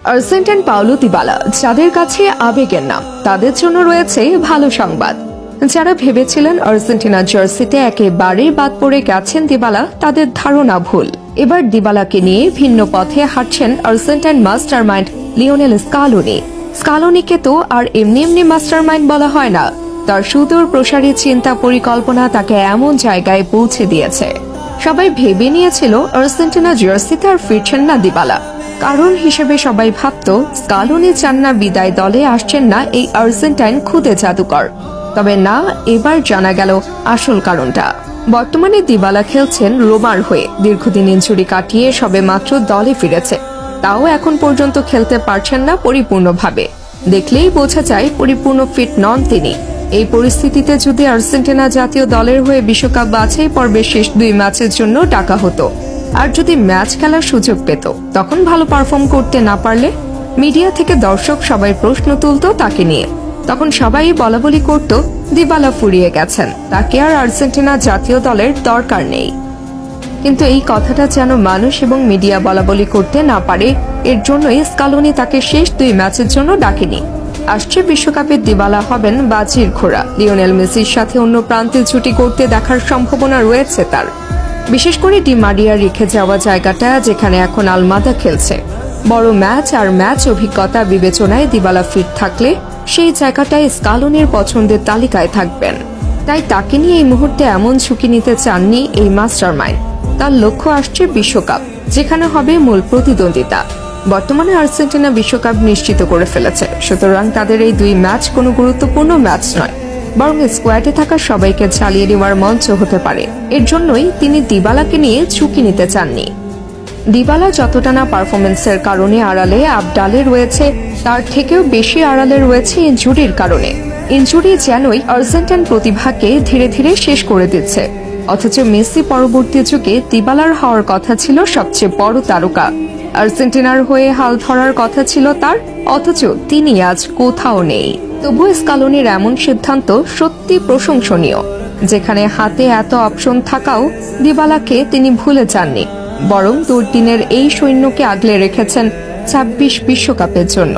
Argentine Paulo Dybala যাদের কাছে আবেগের নাম, তাদের জন্য রয়েছে ভালো সংবাদ। যারা ভেবেছিলেন আর্জেন্টিনা জার্সিতে একেবারে বাদ পড়ে গেছেন দিবালা তাদের ধারণা ভুল। এবার দিবালাকে নিয়ে ভিন্ন পথে হাঁটছেন Argentine master mind Lionel Scaloni. স্কালোনিকে তো আর এমনি এমনি মাস্টার মাইন্ড বলা হয় না। তার সুদূর প্রসারী চিন্তা পরিকল্পনা তাকে এমন জায়গায় পৌঁছে দিয়েছে। সবাই ভেবে নিয়েছিল আর্জেন্টিনা জার্সিতে আর ফিরছেন না দিবালা কারণ হিসেবে সবাই ভাবত স্কালোনি চান না বিদায় দলে আসছেন না এই আর্জেন্টাইন খুদে জাদুকর। তবে না, এবার জানা গেল আসল কারণটা। বর্তমানে দিবালা খেলছেন রোমার হয়ে। দীর্ঘদিন ইঞ্জুরি কাটিয়ে সবে মাত্র দলে ফিরেছে। তাও এখন পর্যন্ত খেলতে পারছেন না পরিপূর্ণভাবে। দেখলেই বোঝা যায় পরিপূর্ণ ফিট নন তিনি। এই পরিস্থিতিতে যদি আর্জেন্টিনা জাতীয় দলের হয়ে বিশ্বকাপ বাছাই পর্বের শেষ দুই ম্যাচের জন্য ডাকা হতো আর যদি ম্যাচ খেলার সুযোগ পেত, তখন ভালো পারফর্ম করতে না পারলে মিডিয়া থেকে দর্শক সবাই প্রশ্ন তুলত তাকে নিয়ে। তখন সবাই বলা বলি করত, দিবালা ফুরিয়ে গেছেন, তাকে আর আর্জেন্টিনা জাতীয় দলের দরকার নেই। কিন্তু এই কথাটা যেন মানুষ এবং মিডিয়া বলা বলি করতে না পারে, এর জন্যই স্কালোনি তাকে শেষ দুই ম্যাচের জন্য ডাকেনি। আসছে বিশ্বকাপে দিবালা হবেন বাজির ঘোড়া। লিওনেল মেসির সাথে অন্য প্রান্তে ছুটি করতে দেখার সম্ভাবনা রয়েছে তার। বিশেষ করে ডি মারিয়া রেখে যাওয়া জায়গাটা যেখানে এখন আলমাদা খেলছে। বড় ম্যাচ আর ম্যাচ অভিজ্ঞতা বিবেচনায় দিবালা ফিট থাকলে সেই জায়গাটায় স্কালোনির পছন্দের তালিকায় থাকবেন। তাই তাকে নিয়ে এই মুহূর্তে এমন ঝুঁকি নিতে চাননি এই মাস্টার মাইন্ড তার লক্ষ্য আসছে বিশ্বকাপ, যেখানে হবে মূল প্রতিদ্বন্দ্বিতা। বর্তমানে আর্জেন্টিনা বিশ্বকাপ নিশ্চিত করে ফেলেছে, সুতরাং তাদের এই দুই ম্যাচ কোনো গুরুত্বপূর্ণ ম্যাচ নয়। বরং স্কোয়াডে থাকা সবাইকে চালিয়ে নেওয়ার মঞ্চ হতে পারে। এর জন্যই তিনি দিবালাকে নিয়ে ঝুঁকি নিতে চাননি। দিবালা যতটা না পারফরমেন্সের কারণে আড়ালে আবডালে রয়েছে, তার থেকেও বেশি আড়ালে রয়েছে ইনজুরির কারণে। ইনজুরি যেনই আর্জেন্টাইন প্রতিভাকে ধীরে ধীরে শেষ করে দিচ্ছে। অথচ মেসি পরবর্তী যুগে দিবালার হওয়ার কথা ছিল সবচেয়ে বড় তারকা। আর্জেন্টিনার হয়ে হাল ধরার কথা ছিল তার, অথচ তিনি আজ কোথাও নেই। তবু স্কালোনির এমন সিদ্ধান্ত সত্যি প্রশংসনীয়, যেখানে হাতে এত অপশন থাকাও দিবালাকে তিনি ভুলে যাননি, বরং দুর্দিনের এই সৈন্যকে আগলে রেখেছেন ছাব্বিশ বিশ্বকাপের জন্য।